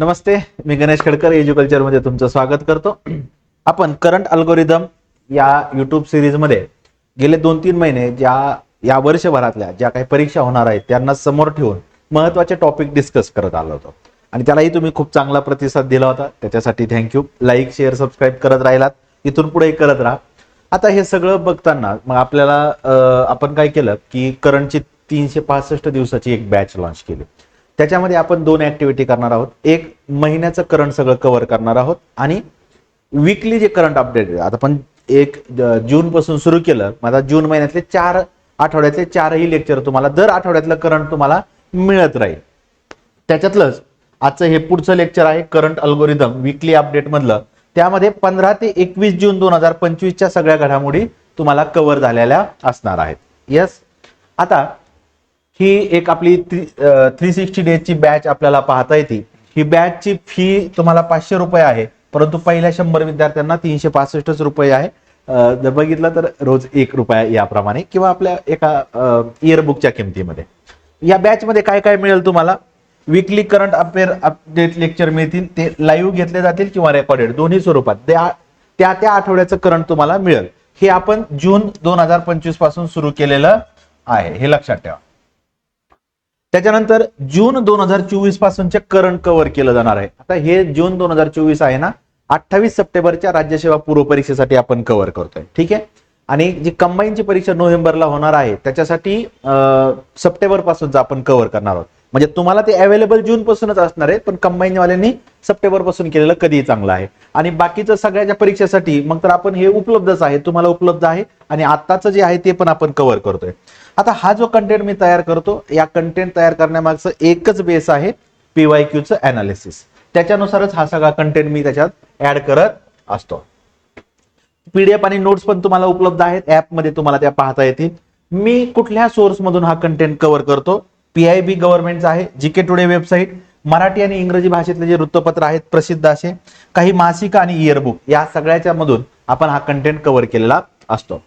नमस्ते मी गणेश खडकर एज्युकल्चरमध्ये तुमचं स्वागत करतो. आपण करंट अल्गोरिदम या युट्यूब सिरीजमध्ये गेले दोन तीन महिने ज्या या वर्षभरातल्या ज्या काही परीक्षा होणार आहेत त्यांना समोर ठेवून महत्त्वाचे टॉपिक डिस्कस करत आलो होतो. आणि त्यालाही तुम्ही खूप चांगला प्रतिसाद दिला होता. त्याच्यासाठी थँक्यू लाईक शेअर सबस्क्राईब करत राहिलात. इथून पुढे करत राहा. आता हे सगळं बघताना मग आपल्याला आपण काय केलं की करंटची तीनशे पासष्ट दिवसाची एक बॅच लॉन्च केली. त्याच्यामध्ये आपण दोन ऍक्टिव्हिटी करणार आहोत. एक महिन्याचं करंट सगळं कव्हर करणार आहोत आणि विकली जे करंट अपडेट आता आपण एक जून पासून सुरू केलं माझा जून महिन्यातले चार आठवड्यातले चारही लेक्चर तुम्हाला दर आठवड्यातलं करंट तुम्हाला मिळत राहील. त्याच्यातलंच आजचं हे पुढचं लेक्चर आहे करंट अल्गोरिदम विकली अपडेट मधलं. त्यामध्ये पंधरा ते एकवीस जून दोन हजार पंचवीसच्या सगळ्या घडामोडी तुम्हाला कव्हर झालेल्या असणार आहेत. येस आता ही एक आपली थ्री सिक्स्टी डेजची बॅच आपल्याला पाहता येते. ही बॅचची फी तुम्हाला पाचशे रुपये आहे. परंतु पहिल्या शंभर विद्यार्थ्यांना तीनशे पासष्टच रुपये आहे. जर बघितलं तर रोज एक रुपया याप्रमाणे किंवा आपल्या एका इयरबुकच्या किमतीमध्ये. या बॅच मध्ये काय काय मिळेल तुम्हाला? Weekly current affair update lecture मिळतील. ते लाईव्ह घेतले जातील किंवा रेकॉर्डेड दोन्ही स्वरूपात. त्या त्या त्या आठवड्याचं करंट तुम्हाला मिळेल. हे आपण जून दोन हजार पंचवीसपासून सुरू केलेलं आहे. हे लक्षात ठेवा. त्याच्यानंतर जून दोन हजार चोवीस पासूनचे करंट कव्हर केलं जाणार आहे. आता हे जून दोन हजार चोवीस आहे ना अठ्ठावीस सप्टेंबरच्या राज्यसेवा पूर्व परीक्षेसाठी आपण कव्हर करतोय. ठीक आहे? आणि जी कंबाईनची परीक्षा नोव्हेंबरला होणार आहे त्याच्यासाठी सप्टेंबर पासूनच आपण कव्हर करणार आहोत. म्हणजे तुम्हाला ते अवेलेबल जून पासूनच असणार आहे पण कंबाईन वाल्यांनी सप्टेंबरपासून केलेलं कधीही चांगलं आहे. आणि बाकीचं सगळ्याच्या परीक्षेसाठी मग तर आपण हे उपलब्धच आहे तुम्हाला उपलब्ध आहे आणि आत्ताचं जे आहे ते पण आपण कव्हर करतोय. आता हा जो कंटेंट मी तयार करतो या कंटेंट तयार करण्यामागचं एकच बेस आहे पीवाय क्यूचं अनालिसिस त्याच्यानुसारच हा सगळा कंटेंट मी त्याच्यात ऍड करत असतो. पीडीएफ आणि नोट्स पण तुम्हाला उपलब्ध आहेत. ऍपमध्ये तुम्हाला त्या पाहता येतील. मी कुठल्या सोर्स मधून हा कंटेंट कव्हर करतो? पीआयबी गव्हर्नमेंटचा आहे जीके टुडे वेबसाईट मराठी आणि इंग्रजी भाषेतले जे वृत्तपत्र आहेत प्रसिद्ध असे काही मासिक आणि इयरबुक या सगळ्याच्या मधून आपण हा कंटेंट कव्हर केलेला असतो.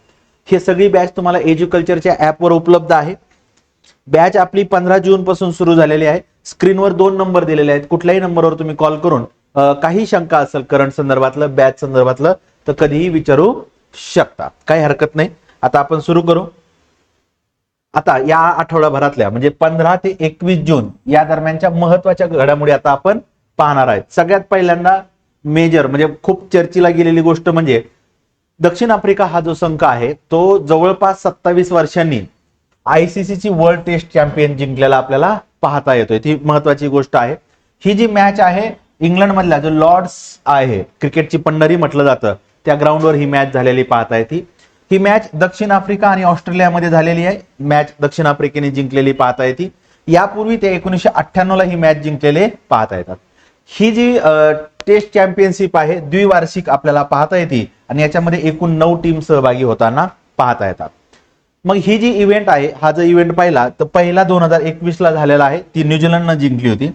हे सगळी बॅच तुम्हाला एज्युकल्चरच्या ऍपवर उपलब्ध आहे. बॅच आपली पंधरा जून पासून सुरू झालेली आहे. स्क्रीनवर दोन नंबर दिलेले आहेत. कुठल्याही नंबरवर तुम्ही कॉल करून काही शंका असेल करंट संदर्भातलं बॅच संदर्भातलं तर कधीही विचारू शकता. काही हरकत नाही. आता आपण सुरू करू. आता या आठवड्याभरातल्या म्हणजे पंधरा ते एकवीस जून या दरम्यानच्या महत्त्वाच्या घडामोडी आता आपण पाहणार आहेत. सगळ्यात पहिल्यांदा मेजर म्हणजे खूप चर्चेला गेलेली गोष्ट म्हणजे दक्षिण आफ्रिका हा जो संघ आहे तो जवळपास सत्तावीस वर्षांनी आयसीसीची वर्ल्ड टेस्ट चॅम्पियन जिंकलेला आपल्याला पाहता येतोय. ती महत्वाची गोष्ट आहे. ही जी मॅच आहे इंग्लंडमधला जो लॉर्ड्स आहे क्रिकेटची पंढरी म्हटलं जातं त्या ग्राउंडवर ही मॅच झालेली पाहता येते. ही मॅच दक्षिण आफ्रिका आणि ऑस्ट्रेलियामध्ये झालेली आहे. मॅच दक्षिण आफ्रिकेने जिंकलेली पाहता येते. यापूर्वी ते एकोणीसशे अठ्ठ्याण्णव ला ही मॅच जिंकलेले पाहता येतात. ही जी टेस्ट चॅम्पियनशिप आहे द्विवार्षिक आपल्याला पाहता येते. आणि याच्यामध्ये एकूण नऊ टीम सहभागी होताना पाहता येतात. मग ही जी इव्हेंट आहे हा जर इव्हेंट पाहिला तर पहिला दोन हजार एकवीस ला झालेला आहे. ती न्यूझीलंडनं जिंकली होती.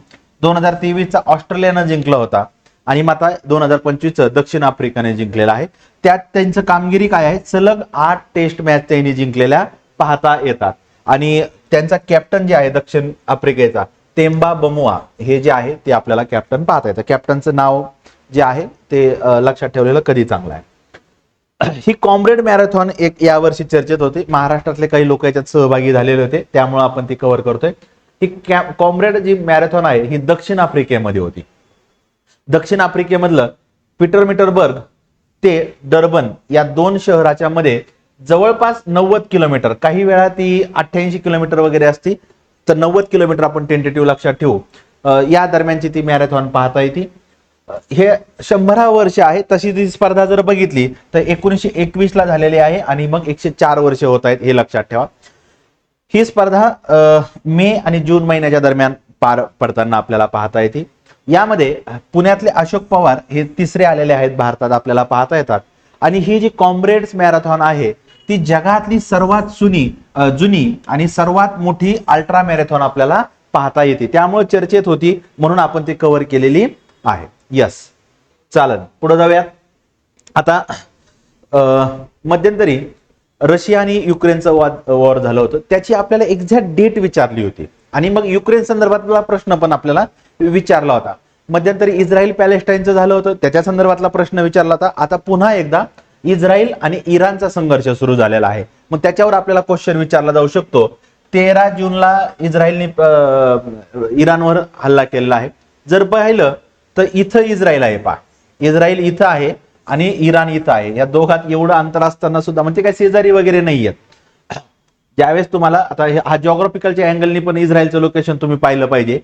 दोन हजार तेवीसचा ऑस्ट्रेलियानं जिंकला होता. आणि मग आता दोन हजार पंचवीसचं दक्षिण आफ्रिकाने जिंकलेला आहे. त्यात त्यांचं कामगिरी काय आहे? सलग आठ टेस्ट मॅच त्यांनी जिंकलेल्या पाहता येतात. आणि त्यांचा कॅप्टन जे आहे दक्षिण आफ्रिकेचा तेंबा बमुआ हे जे आहे ते आपल्याला कॅप्टन पाहता येतं. कॅप्टनचं नाव जे आहे ते लक्षात ठेवलेलं कधी चांगलं आहे. ही कॉम्रेड मॅरेथॉन एक यावर्षी चर्चेत होती. महाराष्ट्रातले काही लोक याच्यात सहभागी झालेले होते. त्यामुळे आपण ती कव्हर करतोय. ही कॉम्रेड जी मॅरेथॉन आहे ही दक्षिण आफ्रिकेमध्ये होती. दक्षिण आफ्रिकेमधलं पीटर मीटरबर्ग ते डर्बन या दोन शहराच्या मध्ये जवळपास नव्वद किलोमीटर काही वेळा ती अठ्ठ्याऐंशी किलोमीटर वगैरे असती तर नव्वद किलोमीटर आपण टेंटेटिव्ह लक्षात ठेवू. या दरम्यानची ती मॅरेथॉन पाहता येते. हे शंभरा वर्ष आहे तशी ती स्पर्धा जर बघितली तर एकोणीसशे एकवीस ला झालेली आहे आणि मग एकशे चार वर्ष होत आहेत हे लक्षात ठेवा. ही स्पर्धा मे आणि जून महिन्याच्या दरम्यान पार पडताना आपल्याला पाहता येते. यामध्ये पुण्यातले अशोक पवार हे तिसरे आलेले आहेत भारतात आपल्याला पाहता येतात. आणि ही जी कॉम्रेड्स मॅरेथॉन आहे ती जगातली सर्वात जुनी जुनी आणि सर्वात मोठी अल्ट्रा मॅरेथॉन आपल्याला पाहता येते. त्यामुळे चर्चेत होती म्हणून आपण ती कव्हर केलेली आहे. यस चालन. पुढे जाऊया. आता मध्यंतरी रशिया आणि युक्रेनचं वाद वॉर झालं होतं. त्याची आपल्याला एक्झॅक्ट डेट विचारली होती. आणि मग युक्रेन संदर्भातला प्रश्न पण आपल्याला विचारला होता. मध्यंतरी इस्रायल पॅलेस्टाईनचं झालं होतं. त्याच्या संदर्भातला प्रश्न विचारला होता. आता पुन्हा एकदा इस्रायल आणि इराणचा संघर्ष सुरू झालेला आहे. मग त्याच्यावर आपल्याला क्वेश्चन विचारला जाऊ शकतो. तेरा जूनला इस्रायलने इराणवर हल्ला केलेला आहे. जर पाहिलं तर इथं इस्रायल आहे पा इस्रायल इथं आहे आणि इराण इथं आहे. या दोघात एवढं अंतर असताना सुद्धा म्हणजे काय शेजारी वगैरे नाही आहेत ज्यावेळेस तुम्हाला आता हा जॉग्राफिकलच्या अँगलनी पण इस्रायलचं लोकेशन तुम्ही पाहिलं पाहिजे.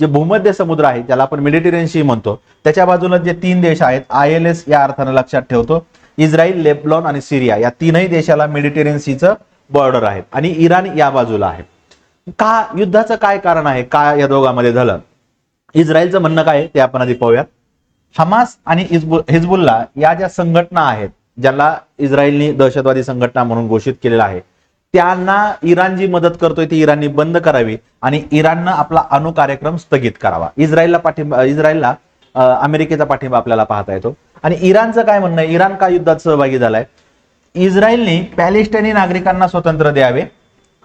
जे भूमध्य समुद्र आहे ज्याला आपण मेडिटेरियनशी म्हणतो. त्याच्या बाजूला जे तीन देश आहेत आय एल एस या अर्थानं लक्षात ठेवतो. इस्रायल लेबलॉन आणि सिरिया या तीनही देशाला मेडिटेरियन सीचं बॉर्डर आहे. आणि इराण या बाजूला आहे. का युद्धाचं काय कारण आहे? का या दोघांमध्ये झालं? इस्रायलचं म्हणणं काय ते आपण आधी पाहूयात. हमास आणि हिजबुल्ला या ज्या संघटना आहेत ज्याला इस्रायलनी दहशतवादी संघटना म्हणून घोषित केलेला आहे त्यांना इराण जी मदत करतोय ती इराणनी बंद करावी आणि इराणनं आपला अणु कार्यक्रम स्थगित करावा. इस्रायलला पाठिंबा इस्रायलला अं, अमेरिकेचा पाठिंबा आपल्याला पाहता येतो. आणि इराणचं काय म्हणणं आहे? इराण का युद्धात सहभागी झालाय? इस्रायलने पॅलेस्टाईनी नागरिकांना स्वतंत्र द्यावे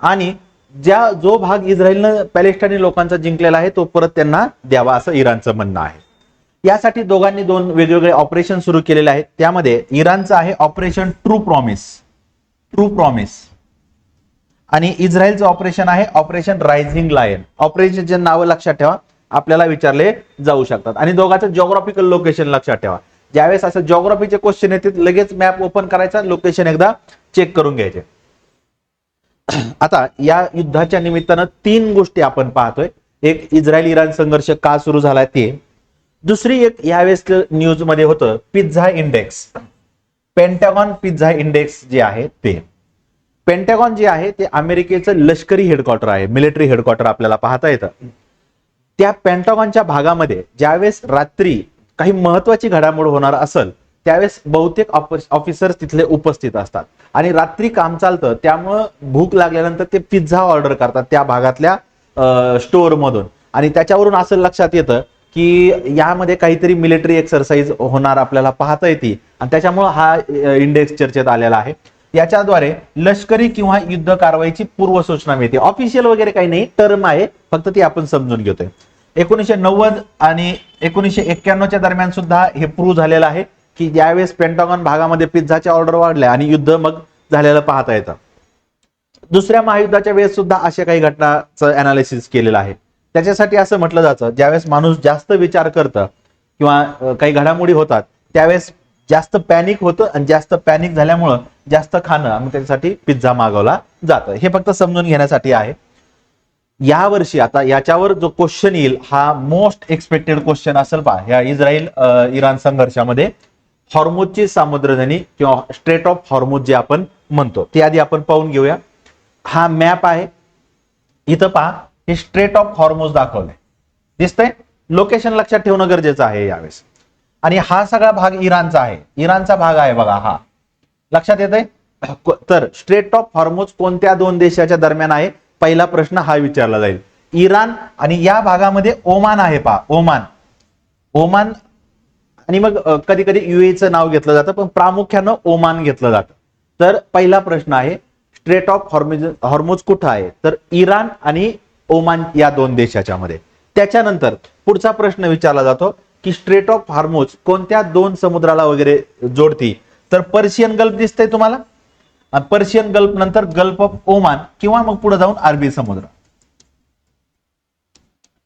आणि ज्या जो भाग इस्रायलनं पॅलेस्टाईनी लोकांचा जिंकलेला आहे तो परत त्यांना द्यावा असं इराणचं म्हणणं आहे. यासाठी दोघांनी दोन वेगवेगळे ऑपरेशन सुरू केलेले आहेत. त्यामध्ये इराणचं आहे operation true promise true promise आणि इस्रायलचं ऑपरेशन आहे ऑपरेशन रायझिंग लायन ऑपरेशनचे नावं लक्षात ठेवा. आपल्याला विचारले जाऊ शकतात. आणि दोघांचं जॉग्राफिकल लोकेशन लक्षात ठेवा. ज्यावेळेस असं जॉग्राफीचे क्वेश्चन येतील लगेच मॅप ओपन करायचा लोकेशन एकदा चेक करून घ्यायचे. आता या युद्धाच्या निमित्तानं तीन गोष्टी आपण पाहतोय. एक इस्रायल इराण संघर्ष का सुरू झाला ते. दुसरी एक यावेळेस न्यूजमध्ये होतं pizza index. Pentagon pizza index जे आहे ते. पेंटागॉन जे आहे ते अमेरिकेचं लष्करी हेडक्वार्टर आहे मिलिटरी हेडक्वार्टर आपल्याला पाहता येतं. त्या पेंटागॉनच्या भागामध्ये ज्यावेळेस रात्री काही महत्वाची घडामोड होणार असेल त्यावेळेस बहुतेक ऑफिसर्स तिथले उपस्थित असतात. आणि रात्री काम चालतं त्यामुळं भूक लागल्यानंतर ते पिझ्झा ऑर्डर करतात त्या भागातल्या स्टोअर मधून. आणि त्याच्यावरून असं लक्षात येतं की यामध्ये काहीतरी मिलिटरी एक्सरसाइज होणार आपल्याला पाहता येते. आणि त्याच्यामुळं हा इंडेक्स चर्चेत आलेला आहे. याच्याद्वारे लष्करी किंवा युद्ध कारवाईची पूर्वसूचना मिळते. ऑफिशियल वगैरे काही नाही टर्म आहे. फक्त ती आपण समजून घेतोय. एकोणीसशे नव्वद आणि एकोणीसशे एक्क्याण्णवच्या दरम्यान सुद्धा हे प्रूव्ह झालेलं आहे. की ज्यावेळेस पेंटागॉन भागामध्ये पिझ्झाच्या ऑर्डर वाढल्या आणि युद्ध मग झालेलं पाहता येतं. दुसऱ्या महायुद्धाच्या वेळेस सुद्धा अशा काही घटनाचं अनालिसिस केलेलं आहे. त्याच्यासाठी असं म्हटलं जातं ज्यावेळेस माणूस जास्त विचार करतं किंवा काही घडामोडी होतात त्यावेळेस जास्त पॅनिक होतं आणि जास्त पॅनिक झाल्यामुळं जास्त खाणं आणि त्याच्यासाठी पिझ्झा मागवला जातं. हे फक्त समजून घेण्यासाठी आहे. या वर्षी आता याच्यावर जो क्वेश्चन येईल हा मोस्ट एक्सपेक्टेड क्वेश्चन असेल पहा. ह्या इस्रायल इराण संघर्षामध्ये हॉर्मुजची सामुद्रधनी किंवा स्ट्रेट ऑफ हॉर्मुज जे आपण म्हणतो ते आधी आपण पाहून घेऊया. हा मॅप आहे. इथं पहा हे स्ट्रेट ऑफ हॉर्मोज दाखवलंय. दिसतंय? लोकेशन लक्षात ठेवणं गरजेचं आहे यावेळेस. आणि हा सगळा भाग इराणचा आहे. इराणचा भाग आहे बघा हा. लक्षात येत आहे तर स्ट्रेट ऑफ हॉर्मोज कोणत्या दोन देशाच्या दरम्यान आहे? पहिला प्रश्न हा विचारला जाईल. इराण आणि या भागामध्ये ओमान आहे पहा. ओमान. ओमान आणि मग कधी कधी युएचं नाव घेतलं जातं पण प्रामुख्यानं ओमान घेतलं जातं. तर पहिला प्रश्न आहे स्ट्रेट ऑफ हॉर्मिज हॉर्मोज कुठं आहे? तर इराण आणि ओमान या दोन देशाच्या मध्ये त्याच्यानंतर पुढचा प्रश्न विचारला जातो की स्ट्रेट ऑफ हॉर्मोज कोणत्या दोन समुद्राला वगैरे जोडती? तर पर्शियन गल्फ दिसतंय तुम्हाला? पर्शियन गल्फ नंतर गल्फ ऑफ ओमान किंवा मग पुढे जाऊन अरबी समुद्र.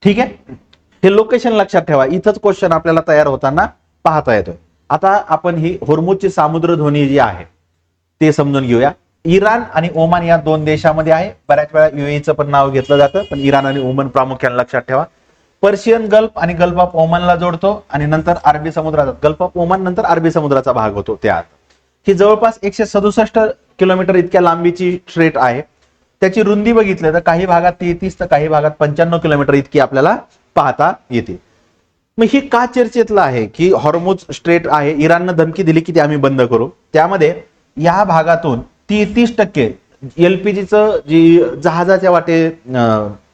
ठीक आहे? हे लोकेशन लक्षात ठेवा. इथंच क्वेश्चन आपल्याला तयार होताना पाहता येतोय. आता आपण ही होर्मुजची सामुद्रध्वनी जी आहे ते समजून घेऊया. इराण आणि ओमान या दोन देशामध्ये आहे. बऱ्याच वेळा युएचं पण नाव घेतलं जातं पण इराण आणि ओमान प्रामुख्याने लक्षात ठेवा. पर्शियन गल्फ आणि गल्फ ऑफ ओमानला जोडतो आणि नंतर अरबी समुद्राचा. गल्फ ऑफ ओमान नंतर अरबी समुद्राचा भाग होतो त्यात. ही जवळपास एकशे सदुसष्ट किलोमीटर इतक्या लांबीची स्ट्रेट आहे. त्याची रुंदी बघितली तर काही भागात तेहतीस तर काही भागात पंच्याण्णव किलोमीटर इतकी आपल्याला पाहता येते. मग ही का चर्चेतलं आहे की हॉर्मोज स्ट्रेट आहे? इराणनं धमकी दिली की ते आम्ही बंद करू. त्यामध्ये या भागातून तेहतीस टक्के एलपीजीचं जी जहाजाच्या वाटे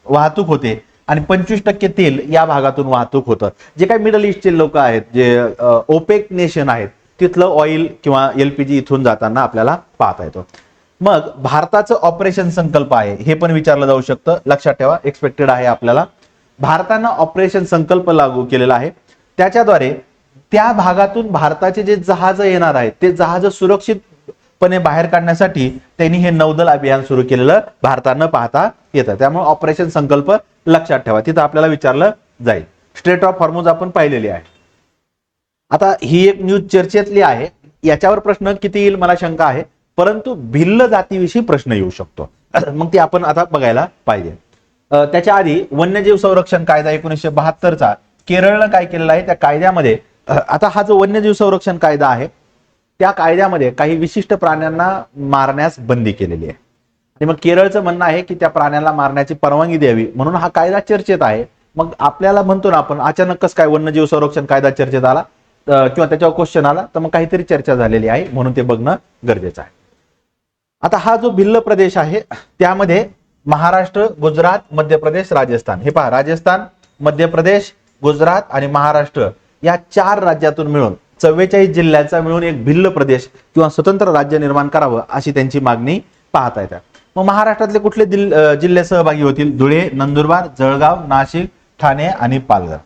वाहतूक होते आणि पंचवीस टक्के तेल या भागातून वाहतूक होतं. जे काही मिडल ईस्टचे लोक आहेत जे ओपेक नेशन आहेत तिथलं ऑइल किंवा एलपीजी इथून जाताना आपल्याला पाहता येतो. मग भारताचं ऑपरेशन संकल्प आहे हे पण विचारलं जाऊ शकतं. लक्षात ठेवा एक्सपेक्टेड आहे आपल्याला. भारतानं ऑपरेशन संकल्प लागू केलेला आहे. त्याच्याद्वारे त्या भागातून भारताचे जे जहाज येणार आहेत ते जहाज सुरक्षितपणे बाहेर काढण्यासाठी त्यांनी हे नौदल अभियान सुरू केलेलं भारतानं पाहता येतं. त्यामुळे ऑपरेशन संकल्प लक्षात ठेवा. तिथं आपल्याला विचारलं जाईल. स्ट्रेट ऑफ हॉर्मोज आपण पाहिलेली आहे. आता ही एक न्यूज चर्चेतली आहे. याच्यावर प्रश्न किती येईल मला शंका आहे. परंतु भिल्ल जातीविषयी प्रश्न येऊ शकतो. मग ती आपण आता बघायला पाहिजे. त्याच्या आधी वन्यजीव संरक्षण कायदा एकोणीसशे बहात्तरचा केरळनं काय केलेला आहे? त्या कायद्यामध्ये आता हा जो वन्यजीव संरक्षण कायदा आहे त्या कायद्यामध्ये काही विशिष्ट प्राण्यांना मारण्यास बंदी केलेली आहे. आणि मग केरळचं म्हणणं आहे की त्या प्राण्याला मारण्याची परवानगी द्यावी म्हणून हा कायदा चर्चेत आहे. मग आपल्याला म्हणतो ना आपण अचानकच काय वन्यजीव संरक्षण कायदा चर्चेत आला? किंवा त्याच्यावर क्वेश्चन आला तर मग काहीतरी चर्चा झालेली आहे म्हणून ते बघणं गरजेचं आहे. आता हा जो भिल्ल प्रदेश आहे त्यामध्ये महाराष्ट्र गुजरात मध्य प्रदेश राजस्थान. हे पहा राजस्थान मध्य प्रदेश गुजरात आणि महाराष्ट्र या चार राज्यातून मिळून चव्वेचाळीस जिल्ह्यांचा मिळून एक भिल्ल प्रदेश किंवा स्वतंत्र राज्य निर्माण करावं अशी त्यांची मागणी पाहता येतात मग महाराष्ट्रातले कुठले जिल्हे सहभागी होतील? धुळे नंदुरबार जळगाव नाशिक ठाणे आणि पालघर.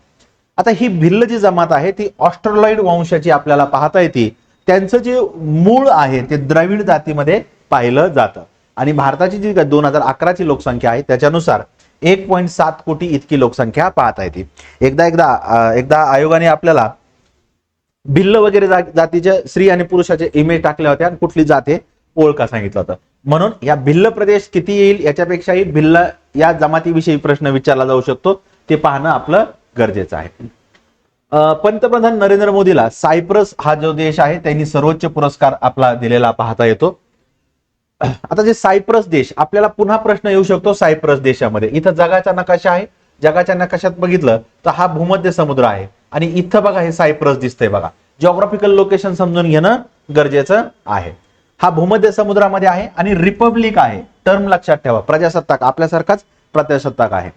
आता ही भिल्ल जी जमात आहे ती ऑस्ट्रोलॉइड वंशाची आपल्याला पाहता येते. त्यांचं जे मूळ आहे ते द्रविड जातीमध्ये पाहिलं जातं. आणि भारताची जी दोन हजार अकराची लोकसंख्या आहे त्याच्यानुसार एक पॉईंट सात कोटी इतकी लोकसंख्या पाहता येते एकदा एकदा एकदा आयोगाने आपल्याला भिल्ल वगैरे जातीच्या स्त्री आणि पुरुषाचे इमेज टाकल्या होत्या आणि कुठली जात हे ओळखा सांगितलं होतं. म्हणून या भिल्ल प्रदेश किती येईल याच्यापेक्षाही भिल्ल या जमातीविषयी प्रश्न विचारला जाऊ शकतो. ते पाहणं आपलं गरजेचं आहे. पंतप्रधान नरेंद्र मोदीला सायप्रस हा जो देश आहे त्यांनी सर्वोच्च पुरस्कार आपला दिलेला पाहता येतो. आता जे सायप्रस देश आपल्याला पुन्हा प्रश्न येऊ शकतो सायप्रस देशामध्ये. इथं जगाचा नकाशा आहे. जगाच्या नकाशात बघितलं तर हा भूमध्य समुद्र आहे. आणि इथं बघा हे सायप्रस दिसतंय बघा. जॉग्राफिकल लोकेशन समजून घेणं गरजेचं आहे. हा भूमध्य समुद्रामध्ये आहे आणि रिपब्लिक आहे. टर्म लक्षात ठेवा. प्रजासत्ताक आपल्यासारखाच प्रजासत्ताक आहे.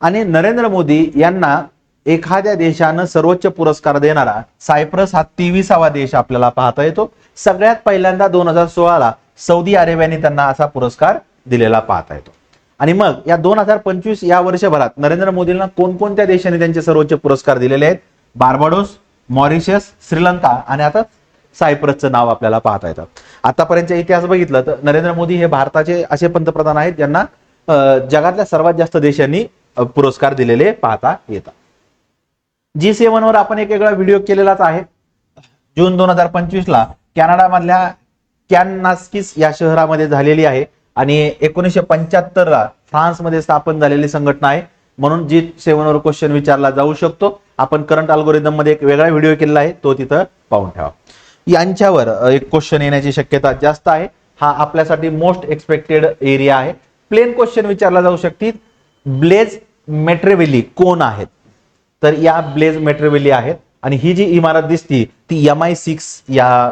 आणि नरेंद्र मोदी यांना एखाद्या देशानं सर्वोच्च पुरस्कार देणारा सायप्रस हा तेविसावा देश आपल्याला पाहता येतो. सगळ्यात पहिल्यांदा दोन हजार सोळाला सौदी अरेबियाने त्यांना असा पुरस्कार दिलेला पाहता येतो. आणि मग या दोन हजार पंचवीस या वर्षभरात नरेंद्र मोदींना कोणकोणत्या देशाने त्यांचे सर्वोच्च पुरस्कार दिलेले आहेत? बार्बाडोस मॉरिशस श्रीलंका आणि आता सायप्रसचं नाव आपल्याला पाहता येतं. आतापर्यंतचा इतिहास बघितलं तर नरेंद्र मोदी हे भारताचे असे पंतप्रधान आहेत ज्यांना अं, जगातल्या सर्वात जास्त देशांनी पुरस्कार दिलेले पाहता येतात. जी सेवन वर आपण एक वेगळा व्हिडिओ केलेलाच आहे. जून दोन हजार पंचवीस ला कॅनडामधल्या कॅननास्किस या शहरामध्ये झालेली आहे आणि एकोणीसशे पंच्याहत्तर ला फ्रान्समध्ये स्थापन झालेली संघटना आहे. म्हणून जी सेवन वर क्वेश्चन विचारला जाऊ शकतो. आपण करंट अल्गोरिदममध्ये एक वेगळा व्हिडिओ केलेला आहे. तो तिथं पाहून ठेवा. यांच्यावर एक क्वेश्चन येण्याची शक्यता जास्त आहे. हा आपल्यासाठी मोस्ट एक्सपेक्टेड एरिया आहे. प्लेन क्वेश्चन विचारला जाऊ शकते ब्लेज मेट्रेवेली कोण आहेत? तर या ब्लेज मेट्रेवेली आहेत. आणि ही जी इमारत दिसती ती एम आय सिक्स या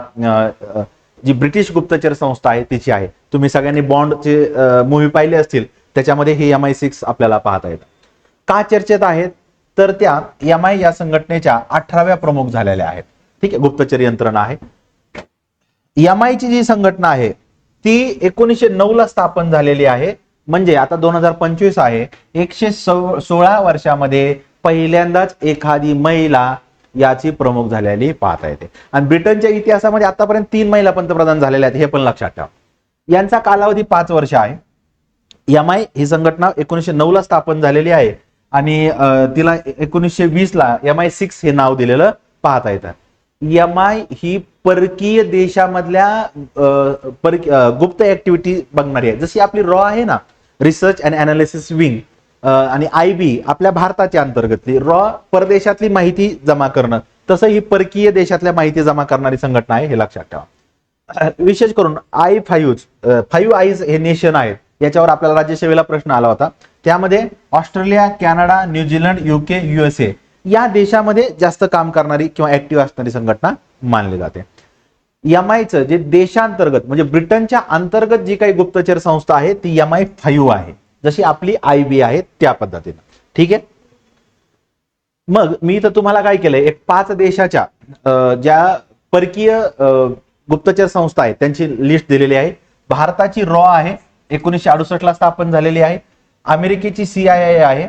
जी ब्रिटिश गुप्तचर संस्था आहे तिची आहे. तुम्ही सगळ्यांनी बॉन्डचे मूवी पाहिले असतील त्याच्यामध्ये हे एम आय सिक्स आपल्याला पाहता येतं. का चर्चेत आहेत? तर त्या एम आय या संघटनेच्या अठराव्या प्रमुख झालेल्या आहेत. ठीक आहे गुप्तचर यंत्रणा आहे. एम ची जी संघटना आहे ती एकोणीसशे नऊ ला स्थापन झालेली आहे. म्हणजे आता दोन हजार पंचवीस आहे. एकशे सो- सोळा वर्षामध्ये पहिल्यांदाच एखादी महिला याची प्रमुख झालेली पाहता येते. आणि ब्रिटनच्या इतिहासामध्ये आतापर्यंत तीन महिला पंतप्रधान झालेल्या आहेत हे पण लक्षात ठेवा. यांचा कालावधी पाच वर्ष आहे. एम आय ही संघटना एकोणीसशे नऊ ला स्थापन झालेली आहे आणि तिला एकोणीसशे वीस ला एम आय सिक्स हे नाव दिलेलं पाहता येतं. एम आय ही परकीय देशामधल्या अं, गुप्त ऍक्टिव्हिटी बघणारी आहे. जशी आपली रॉ आहे ना रिसर्च अँड अनालिसिस विंग आणि आय बी आपल्या भारताच्या अंतर्गतली रॉ परदेशातली माहिती जमा करणं तसं ही परकीय देशातल्या माहिती जमा करणारी संघटना आहे हे लक्षात ठेवा. विशेष करून आय फाईव्ह फाईव्ह आईज हे नेशन आहेत याच्यावर आपल्याला राज्यसेवेला प्रश्न आला होता. त्यामध्ये Australia Canada New Zealand UK USA या देशामध्ये जास्त काम करणारी किंवा ऍक्टिव्ह असणारी संघटना मानली जाते. एम जे देशांतर्गत म्हणजे ब्रिटनच्या अंतर्गत जी काही गुप्तचर संस्था आहे ती एम आय फाईव्ह आहे. जशी आपली आय बी आहे त्या पद्धतीनं. ठीक आहे? मग मी तर तुम्हाला काय केलंय एक पाच देशाच्या ज्या परकीय गुप्तचर संस्था आहेत त्यांची लिस्ट दिलेली आहे. भारताची रॉ आहे एकोणीसशे अडुसष्ट ला स्थापन झालेली आहे. अमेरिकेची सी आय आहे.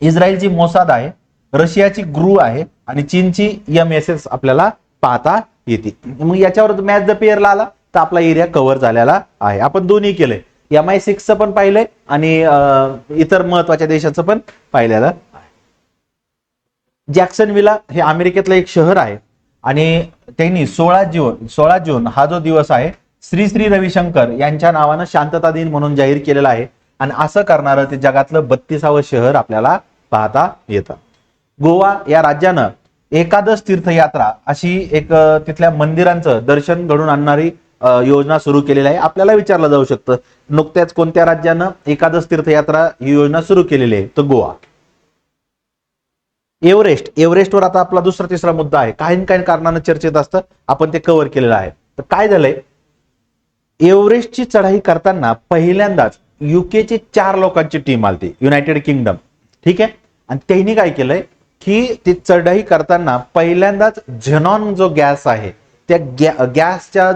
इस्रायलची मोसाद आहे. रशियाची ग्रू आहे. आणि चीनची एम एस एस आपल्याला पाहता येते. मग याच्यावर मॅच द पेअरला आला तर आपला एरिया कव्हर झालेला आहे. आपण दोन्ही केलंय. एम आय सिक्सचं पण पाहिलंय आणि अं, इतर महत्त्वाच्या देशाचं पण पाहिलेलं जॅक्सन विला हे अमेरिकेतलं एक शहर आहे. आणि त्यांनी सोळा जून सोळा जून हा जो दिवस आहे श्री श्री रविशंकर यांच्या नावानं शांतता दिन म्हणून जाहीर केलेला आहे. आणि असं करणारं ते जगातलं बत्तीसावं शहर आपल्याला पाहता येतं. गोवा या राज्यानं एकादश तीर्थयात्रा अशी एक तिथल्या मंदिरांचं दर्शन घडून आणणारी योजना सुरू केलेली आहे. आपल्याला विचारलं जाऊ शकतं. नुकत्याच कोणत्या राज्यानं एकादश तीर्थयात्रा ही योजना सुरू केलेली आहे? तर गोवा. एव्हरेस्ट. एव्हरेस्टवर आता आपला दुसरा तिसरा मुद्दा आहे. काही काही कारणानं चर्चेत असतं. आपण ते कव्हर केलेलं आहे. तर काय झालंय? एव्हरेस्टची चढाई करताना पहिल्यांदाच युकेची चार लोकांची टीम आलती. युनायटेड किंगडम ठीक आहे? आणि त्यांनी काय केलंय? की ती चढाई करताना पहिल्यांदाच झेनॉन जो गॅस आहे त्या गॅ गॅसचा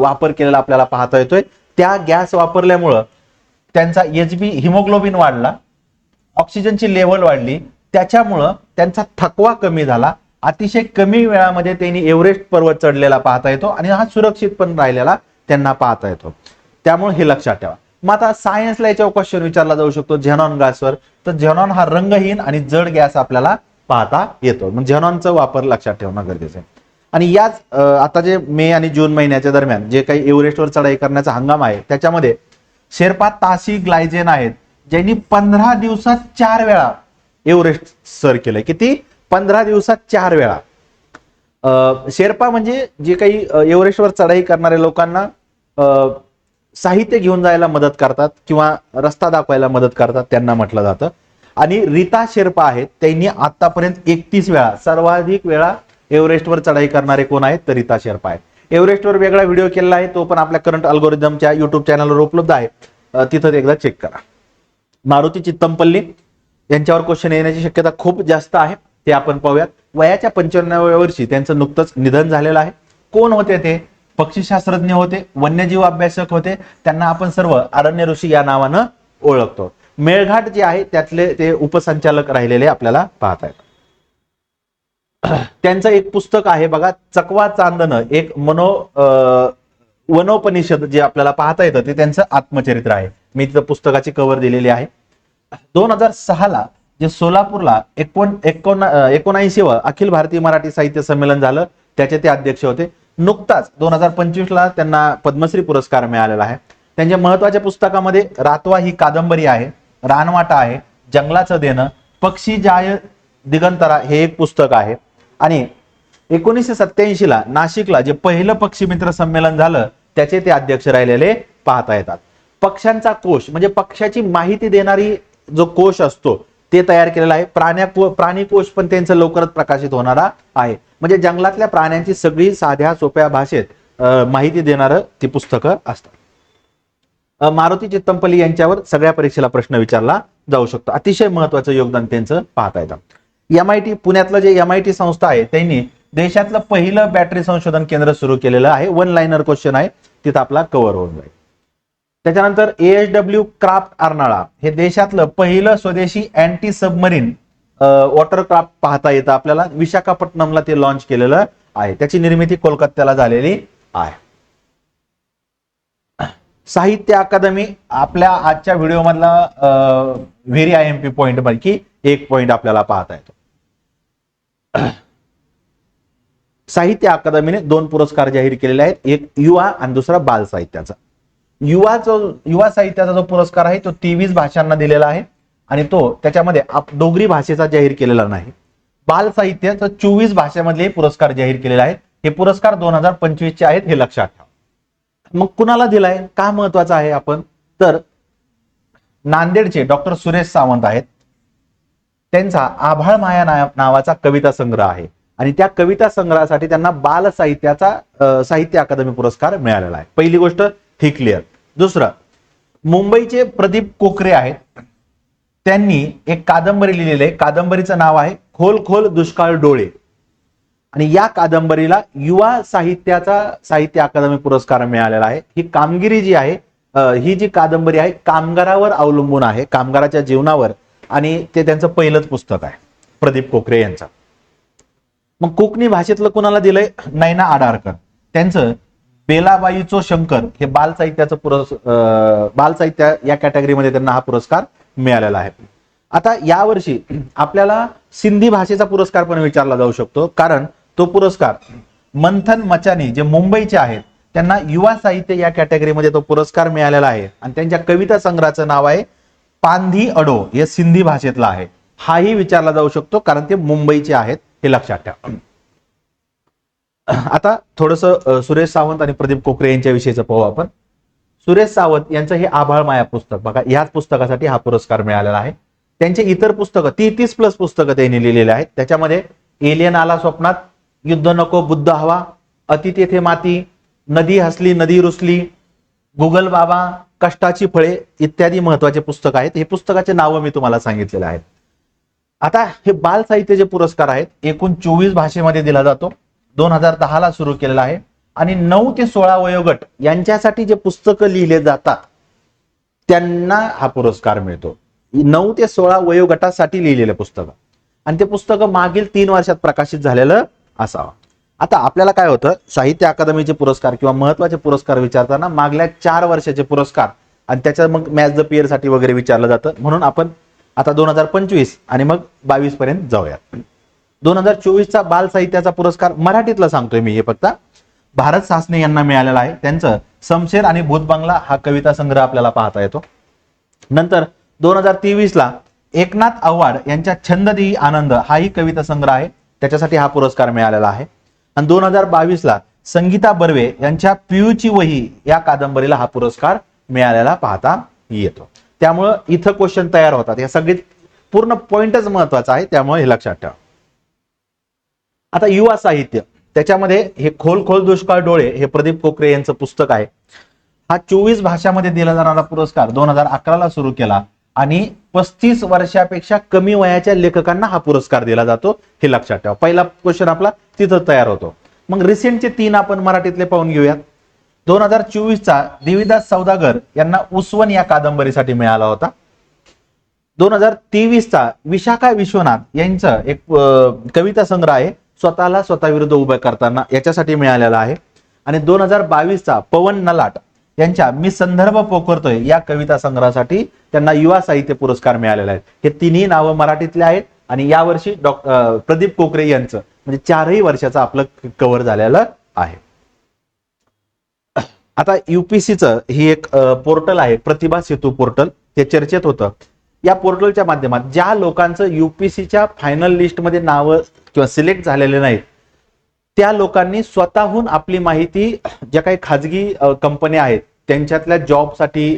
वापर केलेला आपल्याला पाहता येतोय. त्या गॅस वापरल्यामुळं त्यांचा एच बी हिमोग्लोबिन वाढला ऑक्सिजनची लेवल वाढली त्याच्यामुळं त्यांचा थकवा कमी झाला. अतिशय कमी वेळामध्ये त्यांनी एव्हरेस्ट पर्वत चढलेला पाहता येतो आणि हा सुरक्षित पण राहिलेला त्यांना पाहता येतो. त्यामुळे हे लक्षात ठेवा. मग आता सायन्सला याच्यावर क्वेश्चन विचारला जाऊ शकतो झेनॉन गॅसवर तर झेनॉन हा रंगहीन आणि जड गॅस आपल्याला पाहता येतो. मग झेनॉनचा वापर लक्षात ठेवणं गरजेचं आहे. आणि याच आता जे मे आणि जून महिन्याच्या दरम्यान जे काही एव्हरेस्टवर चढाई करण्याचा हंगाम आहे त्याच्यामध्ये शेर्पा तासी ग्लायजेन आहेत ज्यांनी पंधरा दिवसात चार वेळा एव्हरेस्ट सर केलंय. किती? पंधरा दिवसात चार वेळा. अं, शेर्पा म्हणजे जे काही एव्हरेस्टवर चढाई करणाऱ्या लोकांना अं, साहित्य घेऊन जायला मदत करतात किंवा रस्ता दाखवायला मदत करतात त्यांना म्हटलं जातं. आणि रीता शेर्पा आहेत त्यांनी आतापर्यंत एकतीस वेळा सर्वाधिक वेळा एव्हरेस्टवर चढाई करणारे कोण आहेत? तर रिता शेर्पा आहेत. एव्हरेस्टवर वेगळा व्हिडिओ केलेला आहे तो पण आपल्या करंट अल्गोरिदमच्या युट्यूब चॅनलवर उपलब्ध आहे. तिथं एकदा चेक करा. मारुती चित्तमपल्ली यांच्यावर क्वेश्चन येण्याची शक्यता खूप जास्त आहे. ते आपण पाहूयात. वयाच्या पंच्याण्णव्या वर्षी त्यांचं नुकतंच निधन झालेलं आहे. कोण होते ते? पक्षीशास्त्रज्ञ होते वन्यजीव अभ्यासक होते. त्यांना आपण सर्व अरण्य ऋषी या नावानं ओळखतो. मेळघाट जे आहे त्यातले ते उपसंचालक राहिलेले आपल्याला पाहता येतात. त्यांचं एक पुस्तक आहे बघा चकवा चांदन एक मनो अं, वनोपनिषद जे आपल्याला पाहता येतं ते त्यांचं आत्मचरित्र आहे. मी तिथं पुस्तकाची कव्हर दिलेली आहे. दोन हजार सहाला जे सोलापूरला एकोण एकोणा एकोणऐंशी व अखिल भारतीय मराठी साहित्य संमेलन झालं त्याचे ते अध्यक्ष होते. नुकताच दोन हजार पंचवीसला त्यांना पद्मश्री पुरस्कार मिळालेला आहे. त्यांच्या महत्त्वाच्या पुस्तकामध्ये रातवा ही कादंबरी आहे रानवाटा आहे जंगलाचं देणं पक्षी जाय दिगंतरा हे एक पुस्तक आहे. आणि एकोणीसशे सत्याऐंशी ला नाशिकला जे पहिलं पक्षी मित्र संमेलन झालं त्याचे ते अध्यक्ष राहिलेले पाहता येतात. पक्ष्यांचा कोश म्हणजे पक्षाची माहिती देणारी जो कोश असतो ते तयार केलेला आहे. प्राण्या प्राणी कोश पण त्यांचं लवकरच प्रकाशित होणारा आहे. म्हणजे जंगलातल्या प्राण्यांची सगळी साध्या सोप्या भाषेत माहिती देणारं ती पुस्तकं असतात. मारुती चित्तमपल्ली यांच्यावर सगळ्या परीक्षेला प्रश्न विचारला जाऊ शकतो. अतिशय महत्वाचं योगदान त्यांचं पाहता येतं. एम आय टी पुण्यातलं जे एम आय टी संस्था आहे त्यांनी देशातलं पहिलं बॅटरी संशोधन केंद्र सुरू केलेलं आहे. वन लाईनर क्वेश्चन आहे. तिथं आपला कव्हर होऊन जाईल. त्याच्यानंतर एएच डब्ल्यू क्राफ्ट अर्नाळा हे देशातलं पहिलं स्वदेशी अँटी सबमरीन वॉटर क्राफ्ट पाहता येतं आपल्याला. विशाखापट्टणमला ते लॉन्च केलेलं आहे. त्याची निर्मिती कोलकात्याला झालेली आहे. साहित्य अकादमी आपल्या आजच्या व्हिडिओ मधला very I M P point पैकी एक पॉइंट आपल्याला पाहता येतो. साहित्य अकादमीने दोन पुरस्कार जाहीर केलेले आहेत. एक युवा आणि दुसरा बाल साहित्याचा. युवा जो युवा साहित्याचा जो पुरस्कार आहे तो तेवीस भाषांना दिलेला आहे आणि तो त्याच्यामध्ये डोगरी भाषेचा जाहीर केलेला नाही. बाल साहित्याचा चोवीस भाषेमधले पुरस्कार जाहीर केलेले आहेत. हे पुरस्कार दोन हजार पंचवीसचे आहेत हे लक्षात ठेवा. मग कुणाला दिलाय? का महत्वाचं आहे आपण? तर नांदेडचे डॉक्टर सुरेश सावंत आहेत. त्यांचा आभाळ माया नावाचा कविता संग्रह आहे. आणि त्या कविता संग्रहासाठी त्यांना बाल साहित्याचा साहित्य अकादमी पुरस्कार मिळालेला आहे. पहिली गोष्ट ही क्लिअर दुसरं मुंबईचे प्रदीप कोकरे आहेत. त्यांनी एक कादंबरी लिहिलेली आहे. कादंबरीचं नाव आहे खोल खोल दुष्काळ डोळे. आणि या कादंबरीला युवा साहित्याचा साहित्य अकादमी पुरस्कार मिळालेला आहे. ही कामगिरी जी आहे ही जी कादंबरी आहे कामगारावर अवलंबून आहे. कामगाराच्या जीवनावर. आणि ते त्यांचं पहिलंच पुस्तक आहे प्रदीप कोकरे यांचा. मग कोकणी भाषेतलं कुणाला दिलंय? नैना आडारकर. त्यांचं बेलाबाईचो शंकर हे बाल साहित्याचं पुरस् बाल साहित्य या कॅटेगरीमध्ये त्यांना हा पुरस्कार मिळालेला आहे. आता यावर्षी आपल्याला सिंधी भाषेचा पुरस्कार पण विचारला जाऊ शकतो कारण तो पुरस्कार मंथन मचानी जे मुंबईचे आहेत त्यांना युवा साहित्य या कॅटेगरीमध्ये तो पुरस्कार मिळालेला आहे. आणि त्यांच्या कविता संग्रहाचं नाव आहे पांधी अडो या सिंधी भाषेतला आहे. हाही विचारला जाऊ शकतो कारण ते मुंबईचे आहेत हे लक्षात ठेवा. आता थोडस सुरेश सावंत आणि प्रदीप कोकरे यांच्या विषयीचं पाहू आपण. सुरेश सावंत यांचं हे आभाळ माया पुस्तक बघा याच पुस्तकासाठी हा पुरस्कार मिळालेला आहे. त्यांचे इतर पुस्तकं ती तीस प्लस पुस्तकं त्यांनी लिहिलेली आहेत. त्याच्यामध्ये एलियन आला स्वप्नात युद्ध नको बुद्ध हवा अति तेथे माती नदी हसली नदी रुसली गुगल बाबा कष्टाची फळे इत्यादी महत्त्वाचे पुस्तक आहेत. हे पुस्तकाचे नावं मी तुम्हाला सांगितलेले आहेत. आता हे बाल साहित्य जे पुरस्कार आहेत एकूण चोवीस भाषेमध्ये दिला जातो. दोन हजार दहाला सुरू केलेला आहे. आणि नऊ ते सोळा वयोगट यांच्यासाठी जे पुस्तकं लिहिले जातात त्यांना हा पुरस्कार मिळतो. नऊ ते सोळा वयोगटासाठी लिहिलेलं पुस्तकं. आणि ते पुस्तकं मागील तीन वर्षात प्रकाशित झालेलं असावं. आता आपल्याला काय होतं? साहित्य अकादमीचे पुरस्कार किंवा महत्त्वाचे पुरस्कार विचारताना मागल्या चार वर्षाचे पुरस्कार आणि त्याच्या मग मॅच द पियरसाठी वगैरे विचारलं जातं. म्हणून आपण आता दोन हजार पंचवीस आणि मग बावीस पर्यंत जाऊया दोन हजार चोवीसचा बाल साहित्याचा पुरस्कार मराठीतला सांगतोय मी हे फक्त. भारत सासने यांना मिळालेला आहे. त्यांचं समशेर आणि भूत बंगला हा कविता संग्रह आपल्याला पाहता येतो. नंतर दोन हजार तेवीस ला एकनाथ आव्हाड यांच्या छंददेही आनंद हाही कविता संग्रह आहे. त्याच्यासाठी हा पुरस्कार मिळालेला आहे. आणि दोन हजार बावीस ला संगीता बर्वे यांच्या पियूची वही या कादंबरीला हा पुरस्कार मिळालेला पाहता येतो. त्यामुळं इथं क्वेश्चन तयार होतात. या सगळे पूर्ण पॉइंटच महत्त्वाचा आहे. त्यामुळे हे लक्षात ठेवा. आता युवा साहित्य. त्याच्यामध्ये हे खोल खोल दुष्काळ डोळे हे प्रदीप कोकरे यांचं पुस्तक आहे. हा चोवीस भाषामध्ये दिला जाणारा पुरस्कार दोन हजार अकराला सुरू केला आणि पस्तीस वर्षापेक्षा कमी वयाच्या लेखकांना हा पुरस्कार दिला जातो. हे लक्षात ठेवा. पहिला क्वेश्चन आपला तिथं तयार होतो. मग रिसेंटचे तीन आपण मराठीतले पाहून घेऊयात. दोन हजार चोवीसचा देवीदास सौदागर यांना उस्वन या कादंबरीसाठी मिळाला होता. दोन हजार तेवीसचा विशाखा विश्वनाथ यांचं एक कविता संग्रह आहे. स्वतःला स्वतःविरुद्ध उभं करताना याच्यासाठी मिळालेला आहे. आणि दोन हजार बावीसचा पवन नलाट यांच्या मी संदर्भ पोखरतोय या कविता संग्रहासाठी त्यांना युवा साहित्य पुरस्कार मिळालेला आहे. हे तिन्ही नावं मराठीतले आहेत. आणि यावर्षी डॉक्टर प्रदीप कोकरे यांचं म्हणजे चारही वर्षाचं आपलं कव्हर झालेलं आहे. आता युपीसीचं ही एक पोर्टल आहे प्रतिभा सेतू पोर्टल ते चर्चेत होतं. या पोर्टलच्या माध्यमात ज्या लोकांचं युपीसीच्या फायनल लिस्टमध्ये नावं किंवा सिलेक्ट झालेले नाहीत त्या लोकांनी स्वतःहून आपली माहिती ज्या काही खाजगी कंपन्या आहेत त्यांच्यातल्या जॉबसाठी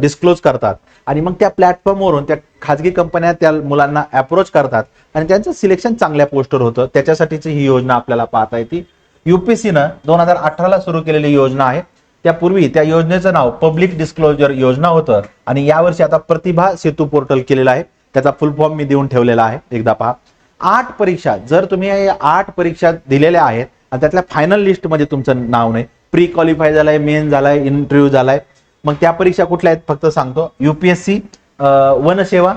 डिस्क्लोज करतात. आणि मग त्या प्लॅटफॉर्मवरून त्या खाजगी कंपन्या त्या मुलांना अप्रोच करतात. आणि त्यांचं सिलेक्शन चांगल्या पोस्टवर होतं. त्याच्यासाठीची ही योजना आपल्याला पाहता येते. युपीसीनं दोन हजार अठराला सुरू केलेली योजना आहे. त्यापूर्वी त्या योजनेचं नाव पब्लिक डिस्क्लोजर योजना होतं. आणि यावर्षी आता प्रतिभा सेतू पोर्टल केलेलं आहे. त्याचा फुल फॉर्म मी देऊन ठेवलेला आहे. एकदा पहा. आठ परीक्षा जर तुम्ही आठ परीक्षा दिलेल्या आहेत आणि त्यातल्या फायनल लिस्टमध्ये तुमचं नाव नाही प्री क्वालिफाय झालाय मेन झालाय इंटरव्ह्यू झालाय. मग त्या परीक्षा कुठल्या आहेत फक्त सांगतो. युपीएससी वनसेवा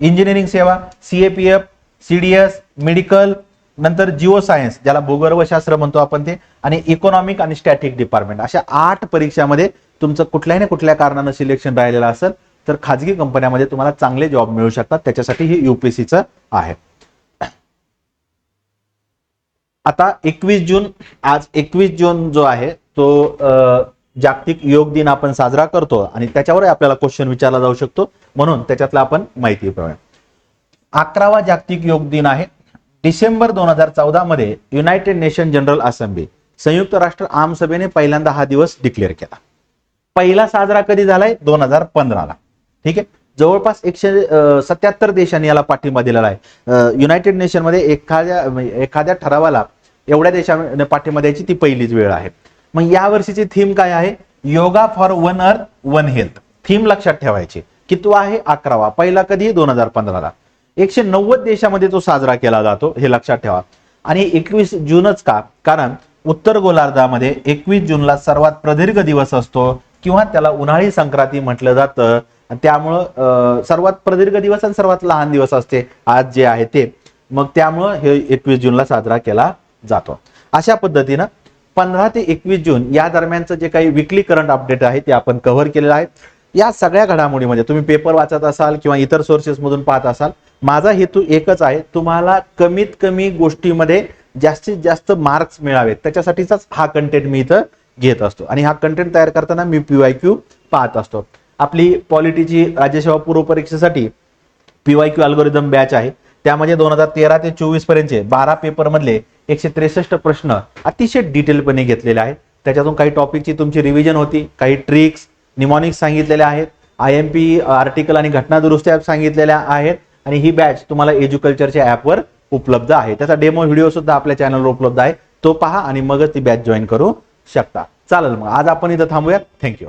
इंजिनिअरिंग सेवा सीएपीएफ सीडीएस मेडिकल नंतर जिओ सायन्स ज्याला भूगर्भशास्त्र म्हणतो आपण ते आणि इकॉनॉमिक आणि स्टॅटिक डिपार्टमेंट अशा आठ परीक्षामध्ये तुमचं कुठल्याही ना कुठल्या कारणानं सिलेक्शन राहिलेलं असेल तर खाजगी कंपन्यामध्ये तुम्हाला चांगले जॉब मिळू शकतात. त्याच्यासाठी ही युपीएससीचं आहे. आता एकवीस जून आज एकवीस जून जो आहे तो जागतिक योग दिन आपण साजरा करतो आणि त्याच्यावर आपल्याला क्वेश्चन विचारला जाऊ शकतो. म्हणून त्याच्यातला आपण माहिती पाहूया अकरावा जागतिक योग दिन आहे. डिसेंबर दोन हजार चौदा मध्ये युनायटेड नेशन जनरल असेंब्ली संयुक्त राष्ट्र आमसभेने पहिल्यांदा हा दिवस डिक्लेअर केला. पहिला साजरा कधी झालाय? दोन हजार पंधराला ठीक आहे? जवळपास एकशे सत्याहत्तर देशांनी याला पाठिंबा दिलेला आहे. युनायटेड नेशनमध्ये एखाद्या एखाद्या ठरावाला एवढ्या देशांना पाठिंबा द्यायची ती पहिलीच वेळ आहे. मग या वर्षीची थीम काय आहे? Yoga for one earth one health theme लक्षात ठेवायची. की तो आहे? अकरावा. पहिला कधी दोन हजार पंधराला. एकशे नव्वद देशामध्ये तो साजरा केला जातो हे लक्षात ठेवा. आणि एकवीस जूनच का? कारण उत्तर गोलार्धामध्ये एकवीस जूनला सर्वात प्रदीर्घ दिवस असतो किंवा त्याला उन्हाळी संक्रांती म्हटलं जातं. त्यामुळं सर्वात प्रदीर्घ दिवस आणि सर्वात लहान दिवस असते आज जे आहे ते. मग त्यामुळं हे एकवीस जूनला साजरा केला जातो. अशा पद्धतीनं पंधरा ते एकवीस जून या दरम्यानचं जे काही विकली करंट अपडेट आहे ते आपण कव्हर केलेलं आहे. या सगळ्या घडामोडीमध्ये म्हणजे तुम्ही पेपर वाचत असाल किंवा इतर सोर्सेसमधून पाहत असाल माझा हेतू एकच आहे तुम्हाला कमीत कमी गोष्टीमध्ये जास्तीत जास्त मार्क्स मिळावेत. त्याच्यासाठीचाच हा कंटेंट मी इथं घेत असतो. आणि हा कंटेंट तयार करताना मी पी वाय क्यू पाहत असतो. आपली पॉलिटीची राज्यसेवा पूर्व परीक्षेसाठी पीवाय क्यू अल्गोरिदम बॅच आहे. त्यामध्ये दोन हजार तेरा ते चोवीस पर्यंतचे बारा पेपरमधले एकशे त्रेसष्ट प्रश्न अतिशय डिटेलपणे घेतलेले आहेत. त्याच्यातून काही टॉपिकची तुमची रिव्हिजन होती काही ट्रिक्स निमॉनिक्स सांगितलेल्या आहेत आय एम पी आर्टिकल आणि घटना दुरुस्ती सांगितलेल्या आहेत आणि ही बॅच तुम्हाला एज्युकल्चरच्या ऍपवर उपलब्ध आहे. त्याचा डेमो व्हिडिओ सुद्धा आपल्या चॅनलवर उपलब्ध आहे. तो पहा आणि मगच ती बॅच जॉईन करू शकता. चालेल मग. आज आपण इथं थांबूया थँक्यू.